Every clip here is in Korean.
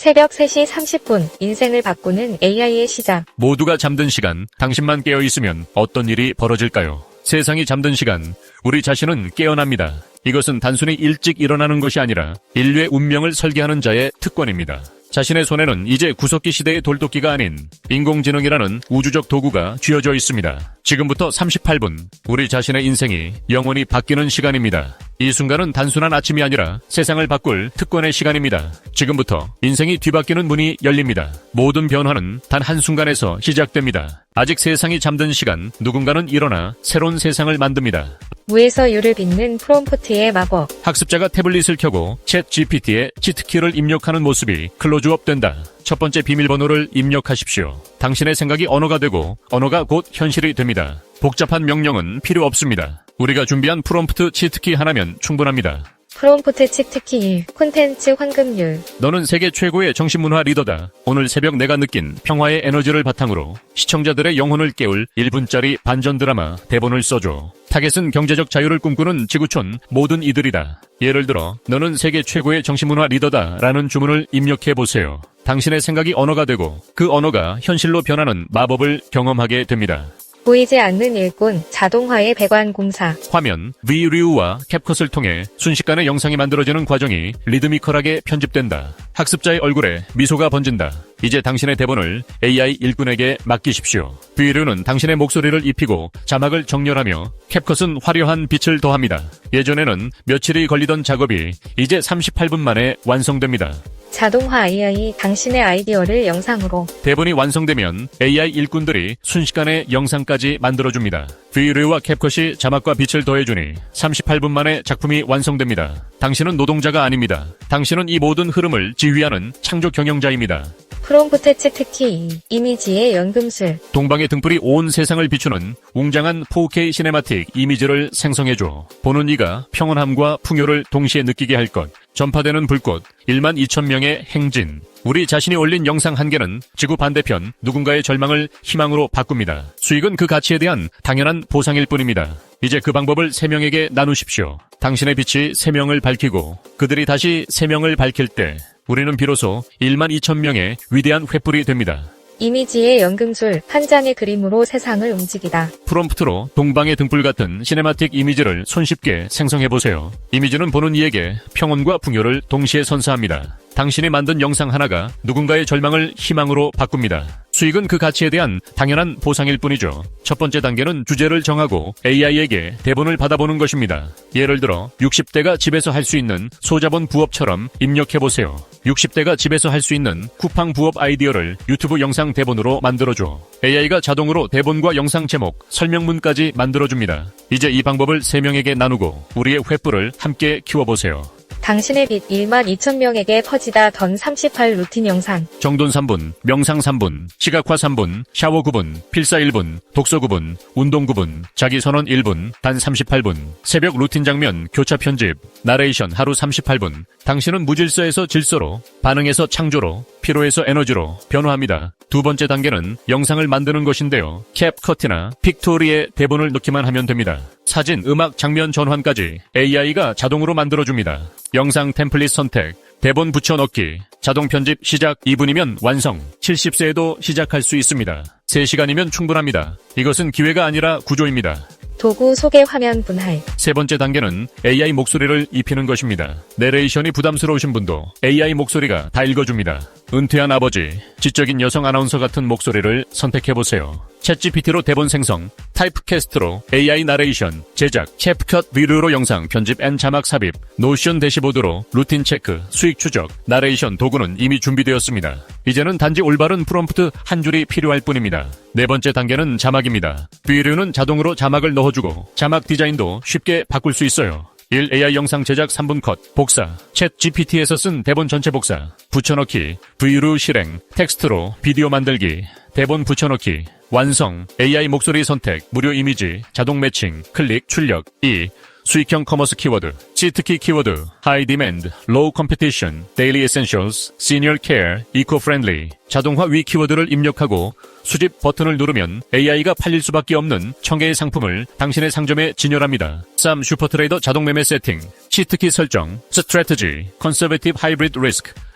새벽 3시 30분 인생을 바꾸는 AI의 시작. 모두가 잠든 시간, 당신만 깨어 있으면 어떤 일이 벌어질까요? 세상이 잠든 시간, 우리 자신은 깨어납니다. 이것은 단순히 일찍 일어나는 것이 아니라 인류의 운명을 설계하는 자의 특권입니다. 자신의 손에는 이제 구석기 시대의 돌도끼가 아닌 인공지능이라는 우주적 도구가 쥐어져 있습니다. 지금부터 38분, 우리 자신의 인생이 영원히 바뀌는 시간입니다. 이 순간은 단순한 아침이 아니라 세상을 바꿀 특권의 시간입니다. 지금부터 인생이 뒤바뀌는 문이 열립니다. 모든 변화는 단 한순간에서 시작됩니다. 아직 세상이 잠든 시간, 누군가는 일어나 새로운 세상을 만듭니다. 무에서 유를 빚는 프롬프트의 마법. 학습자가 태블릿을 켜고 챗 GPT에 치트키를 입력하는 모습이 클로즈업 된다. 첫 번째 비밀번호를 입력하십시오. 당신의 생각이 언어가 되고 언어가 곧 현실이 됩니다. 복잡한 명령은 필요 없습니다. 우리가 준비한 프롬프트 치트키 하나면 충분합니다. 프롬프트 치트키 1. 콘텐츠 황금률. 너는 세계 최고의 정신문화 리더다. 오늘 새벽 내가 느낀 평화의 에너지를 바탕으로 시청자들의 영혼을 깨울 1분짜리 반전 드라마 대본을 써줘. 타겟은 경제적 자유를 꿈꾸는 지구촌 모든 이들이다. 예를 들어 너는 세계 최고의 정신문화 리더다 라는 주문을 입력해 보세요. 당신의 생각이 언어가 되고 그 언어가 현실로 변하는 마법을 경험하게 됩니다. 보이지 않는 일꾼 자동화의 배관 공사. 화면, V류와 캡컷을 통해 순식간에 영상이 만들어지는 과정이 리드미컬하게 편집된다. 학습자의 얼굴에 미소가 번진다. 이제 당신의 대본을 AI 일꾼에게 맡기십시오. V류는 당신의 목소리를 입히고 자막을 정렬하며 캡컷은 화려한 빛을 더합니다. 예전에는 며칠이 걸리던 작업이 이제 38분 만에 완성됩니다. 자동화 AI 당신의 아이디어를 영상으로. 대본이 완성되면 AI 일꾼들이 순식간에 영상까지 만들어줍니다. V류와 캡컷이 자막과 빛을 더해주니 38분 만에 작품이 완성됩니다. 당신은 노동자가 아닙니다. 당신은 이 모든 흐름을 지휘하는 창조 경영자입니다. 치트키 2. 이미지의 연금술. 동방의 등불이 온 세상을 비추는 웅장한 4K 시네마틱 이미지를 생성해줘. 보는 이가 평온함과 풍요를 동시에 느끼게 할 것. 전파되는 불꽃, 1만 2천 명의 행진. 우리 자신이 올린 영상 한 개는 지구 반대편 누군가의 절망을 희망으로 바꿉니다. 수익은 그 가치에 대한 당연한 보상일 뿐입니다. 이제 그 방법을 세명에게 나누십시오. 당신의 빛이 세명을 밝히고 그들이 다시 세명을 밝힐 때 우리는 비로소 1만 2천 명의 위대한 횃불이 됩니다. 이미지의 연금술 한 장의 그림으로 세상을 움직이다. 프롬프트로 동방의 등불 같은 시네마틱 이미지를 손쉽게 생성해보세요. 이미지는 보는 이에게 평온과 풍요를 동시에 선사합니다. 당신이 만든 영상 하나가 누군가의 절망을 희망으로 바꿉니다. 수익은 그 가치에 대한 당연한 보상일 뿐이죠. 첫 번째 단계는 주제를 정하고 AI에게 대본을 받아보는 것입니다. 예를 들어 60대가 집에서 할 수 있는 소자본 부업처럼 입력해보세요. 60대가 집에서 할 수 있는 쿠팡 부업 아이디어를 유튜브 영상 대본으로 만들어줘. AI가 자동으로 대본과 영상 제목, 설명문까지 만들어줍니다. 이제 이 방법을 3명에게 나누고 우리의 횃불을 함께 키워보세요. 당신의 빛 1만 2천 명에게 퍼지다 던 38 루틴 영상. 정돈 3분, 명상 3분, 시각화 3분, 샤워 9분, 필사 1분, 독서 9분, 운동 9분, 자기 선언 1분, 단 38분, 새벽 루틴 장면, 교차 편집, 나레이션 하루 38분. 당신은 무질서에서 질서로, 반응에서 창조로, 피로에서 에너지로 변화합니다. 두 번째 단계는 영상을 만드는 것인데요. 캡컷이나 픽토리에 대본을 넣기만 하면 됩니다. 사진, 음악, 장면 전환까지 AI가 자동으로 만들어줍니다. 영상 템플릿 선택, 대본 붙여넣기, 자동 편집 시작 2분이면 완성. 70세에도 시작할 수 있습니다. 3시간이면 충분합니다. 이것은 기회가 아니라 구조입니다. 도구 소개 화면 분할. 세 번째 단계는 AI 목소리를 입히는 것입니다. 내레이션이 부담스러우신 분도 AI 목소리가 다 읽어줍니다. 은퇴한 아버지, 지적인 여성 아나운서 같은 목소리를 선택해보세요. 챗GPT로 대본 생성, 타이프캐스트로 AI 나레이션, 제작, 캡컷 비디오로 영상 편집 앤 자막 삽입, 노션 대시보드로 루틴 체크, 수익 추적, 나레이션 도구는 이미 준비되었습니다. 이제는 단지 올바른 프롬프트 한 줄이 필요할 뿐입니다. 네 번째 단계는 자막입니다. 비류는 자동으로 자막을 넣어주고 자막 디자인도 쉽게 바꿀 수 있어요. 1. AI 영상 제작 3분 컷, 복사, 챗 GPT에서 쓴 대본 전체 복사, 붙여넣기, V루 실행, 텍스트로 비디오 만들기, 대본 붙여넣기, 완성, AI 목소리 선택, 무료 이미지, 자동 매칭, 클릭, 출력, 2. 수익형 커머스 키워드, 치트키 키워드, high demand, low competition, daily essentials, senior care, eco-friendly, 자동화 위 키워드를 입력하고 수집 버튼을 누르면 AI가 팔릴 수밖에 없는 청개의 상품을 당신의 상점에 진열합니다. 쌈 슈퍼트레이더 자동 매매 세팅, 치트키 설정,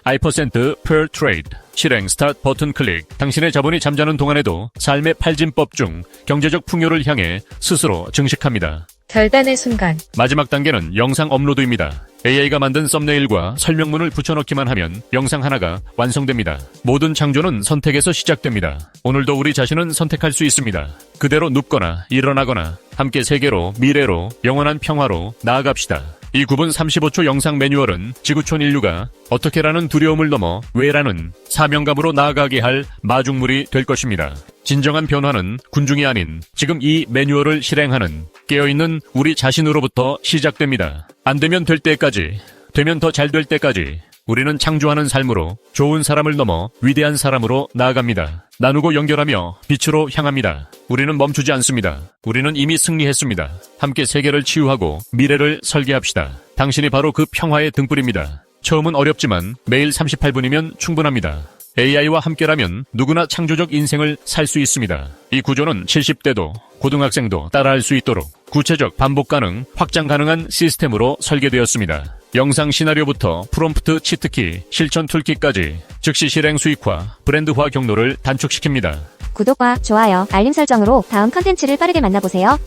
I% per trade. 실행 스타트 버튼 클릭. 당신의 자본이 잠자는 동안에도 삶의 팔진법 중 경제적 풍요를 향해 스스로 증식합니다. 결단의 순간. 마지막 단계는 영상 업로드입니다. AI가 만든 썸네일과 설명문을 붙여넣기만 하면 영상 하나가 완성됩니다. 모든 창조는 선택에서 시작됩니다. 오늘도 우리 자신은 선택할 수 있습니다. 그대로 눕거나 일어나거나 함께 세계로 미래로 영원한 평화로 나아갑시다. 이 9분 35초 영상 매뉴얼은 지구촌 인류가 어떻게라는 두려움을 넘어 왜라는 사명감으로 나아가게 할 마중물이 될 것입니다. 진정한 변화는 군중이 아닌 지금 이 매뉴얼을 실행하는 깨어있는 우리 자신으로부터 시작됩니다. 안 되면 될 때까지, 되면 더 잘 될 때까지 우리는 창조하는 삶으로 좋은 사람을 넘어 위대한 사람으로 나아갑니다. 나누고 연결하며 빛으로 향합니다. 우리는 멈추지 않습니다. 우리는 이미 승리했습니다. 함께 세계를 치유하고 미래를 설계합시다. 당신이 바로 그 평화의 등불입니다. 처음은 어렵지만 매일 38분이면 충분합니다. AI와 함께라면 누구나 창조적 인생을 살 수 있습니다. 이 구조는 70대도 고등학생도 따라할 수 있도록 구체적 반복 가능, 확장 가능한 시스템으로 설계되었습니다. 영상 시나리오부터 프롬프트 치트키, 실천 툴kit까지 즉시 실행 수익화, 브랜드화 경로를 단축시킵니다. 구독과 좋아요, 알림 설정으로 다음 컨텐츠를 빠르게 만나보세요.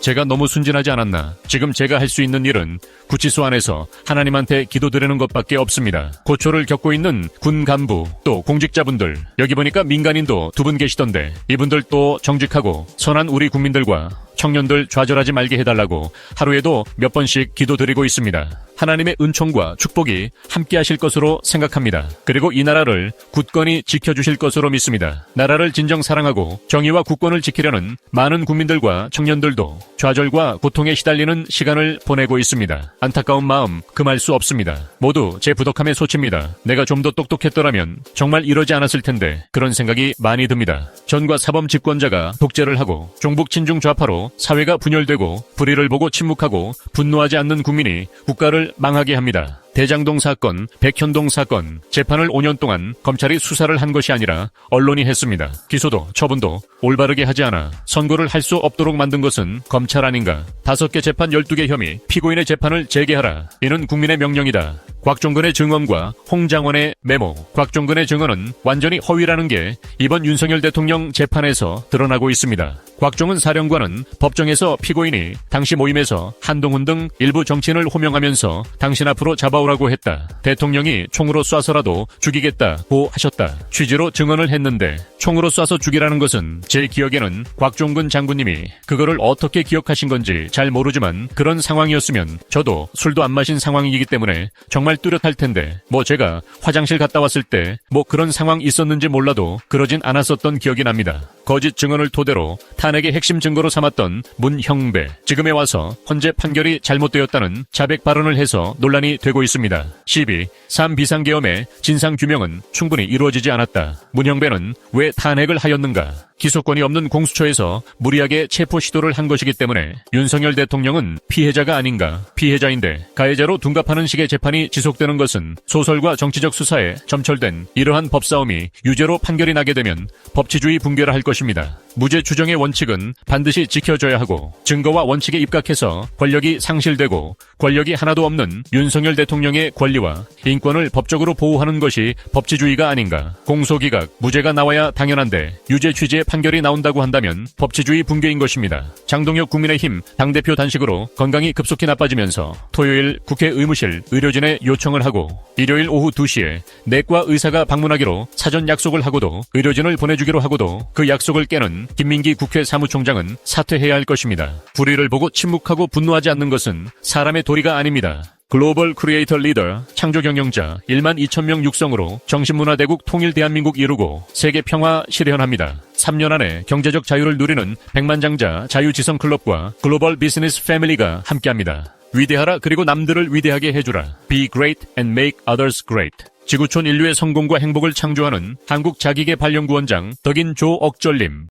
제가 너무 순진하지 않았나. 지금 제가 할 수 있는 일은 구치소 안에서 하나님한테 기도드리는 것밖에 없습니다. 고초를 겪고 있는 군 간부, 또 공직자분들, 여기 보니까 민간인도 두 분 계시던데, 이분들 또 정직하고 선한 우리 국민들과 청년들 좌절하지 말게 해달라고 하루에도 몇 번씩 기도드리고 있습니다. 하나님의 은총과 축복이 함께 하실 것으로 생각합니다. 그리고 이 나라를 굳건히 지켜주실 것으로 믿습니다. 나라를 진정 사랑하고 정의와 국권을 지키려는 많은 국민들과 청년들도 좌절과 고통에 시달리는 시간을 보내고 있습니다. 안타까운 마음 금할 수 없습니다. 모두 제 부덕함의 소치입니다. 내가 좀 더 똑똑했더라면 정말 이러지 않았을 텐데 그런 생각이 많이 듭니다. 전과 사범 집권자가 독재를 하고 종북 친중 좌파로 사회가 분열되고 불의를 보고 침묵하고 분노하지 않는 국민이 국가를 망하게 합니다. 대장동 사건, 백현동 사건, 재판을 5년 동안 검찰이 수사를 한 것이 아니라 언론이 했습니다. 기소도 처분도 올바르게 하지 않아 선고를 할 수 없도록 만든 것은 검찰 아닌가. 다섯 개 재판 12개 혐의, 피고인의 재판을 재개하라. 이는 국민의 명령이다. 곽종근의 증언과 홍장원의 메모, 곽종근의 증언은 완전히 허위라는 게 이번 윤석열 대통령 재판에서 드러나고 있습니다. 곽종은 사령관은 법정에서 피고인이 당시 모임에서 한동훈 등 일부 정치인을 호명하면서 당신 앞으로 잡아오 라고 했다. 대통령이 총으로 쏴서라도 죽이겠다고 하셨다. 취지로 증언을 했는데 총으로 쏴서 죽이라는 것은 제 기억에는 곽종근 장군님이 그거를 어떻게 기억하신 건지 잘 모르지만 그런 상황이었으면 저도 술도 안 마신 상황이기 때문에 정말 뚜렷할 텐데 뭐 제가 화장실 갔다 왔을 때 뭐 그런 상황 있었는지 몰라도 그러진 않았었던 기억이 납니다. 거짓 증언을 토대로 탄핵의 핵심 증거로 삼았던 문형배 지금에 와서 헌재 판결이 잘못되었다는 자백 발언을 해서 논란이 되고 있습니다. 12. 3 비상계엄의 진상 규명은 충분히 이루어지지 않았다. 문형배는 왜 탄핵을 하였는가? 기소권이 없는 공수처에서 무리하게 체포 시도를 한 것이기 때문에 윤석열 대통령은 피해자가 아닌가 피해자인데 가해자로 둔갑하는 식의 재판이 지속되는 것은 소설과 정치적 수사에 점철된 이러한 법싸움이 유죄로 판결이 나게 되면 법치주의 붕괴를 할 것 입니다. 무죄 추정의 원칙은 반드시 지켜져야 하고 증거와 원칙에 입각해서 권력이 상실되고 권력이 하나도 없는 윤석열 대통령의 권리와 인권을 법적으로 보호하는 것이 법치주의가 아닌가. 공소기각 무죄가 나와야 당연한데 유죄 취지의 판결이 나온다고 한다면 법치주의 붕괴인 것입니다. 장동혁 국민의힘 당대표 단식으로 건강이 급속히 나빠지면서 토요일 국회 의무실 의료진에 요청을 하고 일요일 오후 2시에 내과 의사가 방문하기로 사전 약속을 하고도 의료진을 보내주기로 하고도 그 약속을 깨는 김민기 국회 사무총장은 사퇴해야 할 것입니다. 불의를 보고 침묵하고 분노하지 않는 것은 사람의 도리가 아닙니다. 글로벌 크리에이터 리더, 창조 경영자 1만 2천 명 육성으로 정신문화대국 통일 대한민국 이루고 세계 평화 실현합니다. 3년 안에 경제적 자유를 누리는 백만장자 자유지성 클럽과 글로벌 비즈니스 패밀리가 함께합니다. 위대하라 그리고 남들을 위대하게 해주라. Be great and make others great. 지구촌 인류의 성공과 행복을 창조하는 한국 자기개발연구원장 덕인 조억절님.